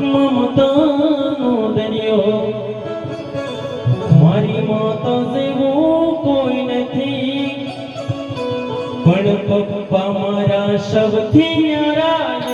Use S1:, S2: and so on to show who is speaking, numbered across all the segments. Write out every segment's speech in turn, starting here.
S1: મમતાનો દરિયો. મારી માતા જેવો કોઈ નથી. પણ પપ્પા મારા સૌથી ન્યારા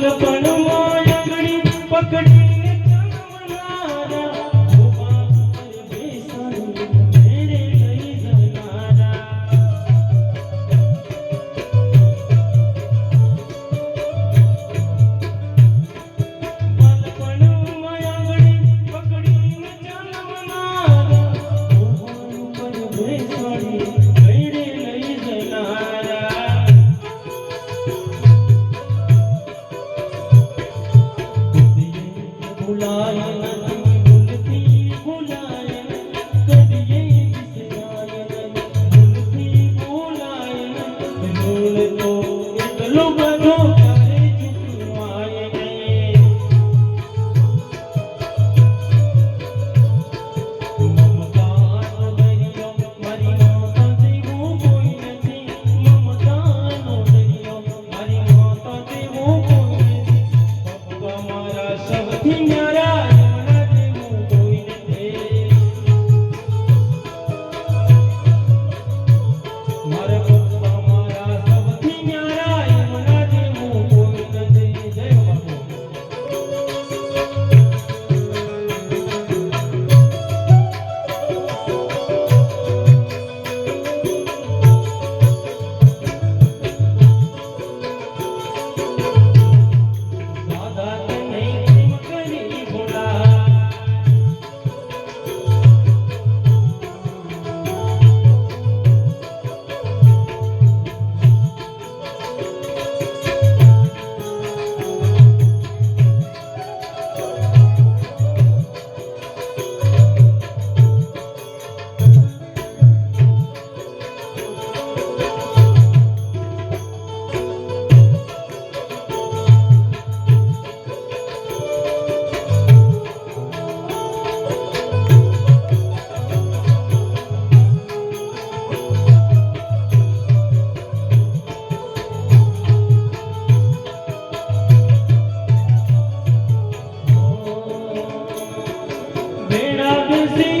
S1: பணம் பணம் பக்கடி que.